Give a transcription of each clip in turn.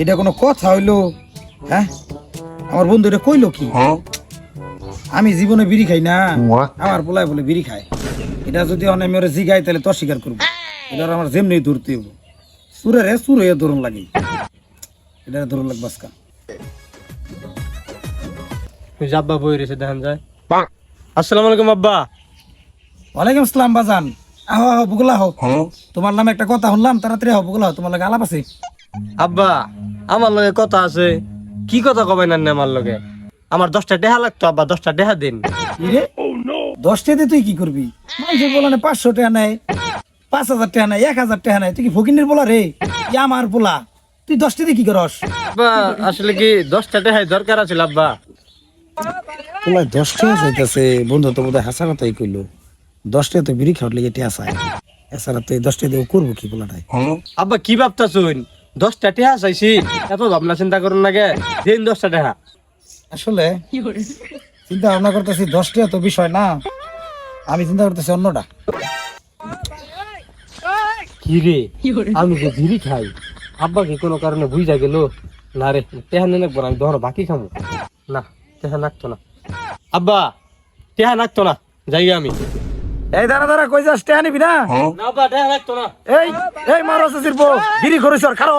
এটা কোনো কথা হইল? হ্যাঁ? আমার বন্ধু এটা কইলো কি? আমি জীবনে বিড়ি খাই না। আমার পোলায় বলে বিড়ি খায়। এটা যদি অনেক মেরে জিগাই তাহলে তো স্বীকার করব। এটা আমার যেমনি ধরতে হইব। সুরে রে সুরে ধরুন লাগে। এটা ধরুন লাগবে আজকা ওই যে আব্বা বই রয়েছে দেখান যায়। আসসালামু আলাইকুম আব্বা। ওয়ালাইকুম আসসালাম বাজান। আহো বুগলা হো তোমার নামে একটা কথা শুনলাম তাড়াতাড়ি হো বুগলা হো তোমার লাগে আলাপ আছে? আব্বা আমার লগে কথা আছে। কি কথা কবেন না আমার লগে? আমার দশটা টেহা লাগতো আব্বা দশটা টেহা দিন। রে? দশটা দিয়ে তুই কি করবি? মানুষের বলা নেই পাঁচশো টাকা নেয় পাঁচ হাজার টাকা নেয় এক হাজার টাকা নেয় তুই কি ফকিনের বলা রে? ই আমার পোলা তুই দশটা দিয়ে কি করস? আব্বা আসলে কি দশটা টেহাই দরকার আছে আব্বা? পোলা দশটা চাইতেছে বন্ধু তো বোধহয় হাসা কথাই কইলো। দশটা তো বিড়ি খাওয়ার লেগে টিয়া চায়। এছাড়া তুই দশটা দিয়ে করব কি পোলাটাই আব্বা কি ভাবতাছুন দশটা টেহা চাইছি। এত ভাবনা চিন্তা করুন লাগে দিন দশটা টেহা। আসলে চিন্তা ভাবনা করতেছি দশটা তো বিষয় না। আমি চিন্তা করতেছি অন্যটা। কি রে? আমি যে বিড়ি খাই আব্বা কি কোনো কারণে বুঝা গেল? না রে টেহা নিয়ে নাকবো আমি ধরো বাকি খামো। না টেহা নাকতো না। আব্বা টেহা নাকতো না যাই আমি। এই দাঁড়া দাঁড়া কই যাস? টেয়া নিবি না? না আব্বা টেহা নাকতো না। এই এই মারো আছে বউ। বিড়ি করিস আর খারো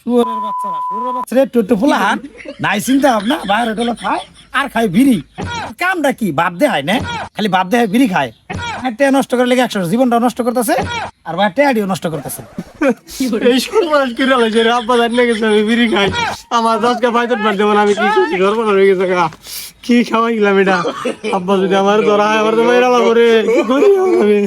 শুয়োরের বাচ্চারা শুয়োরের বাচ্চারা একটু একটু ফুলাহান নাই চিন্তা ভাবনা বাইরে টোলো খায় আর খায় বিড়ি। কামটা কি বাপ দে হয় না? খালি বাপ দে হয় বিড়ি খায়। আর টেয়া নষ্ট করে লেগে একশো জীবনটা নষ্ট করতেছে আর ভাই টেয়াডিও নষ্ট করতেছে। এই সর্বনাশ করে লাগছে রে আব্বা জানি গেছে আমি বিড়ি খাই। আমার দশকে পাইতে পারতে আমি কি করছি সর্বনাশ হয়ে গেছে গা কি খাওয়াই গেলাম এটা? আব্বা যদি আমার ধরা হয়, আমার তো মেয়েরা করে। কি করি আমি?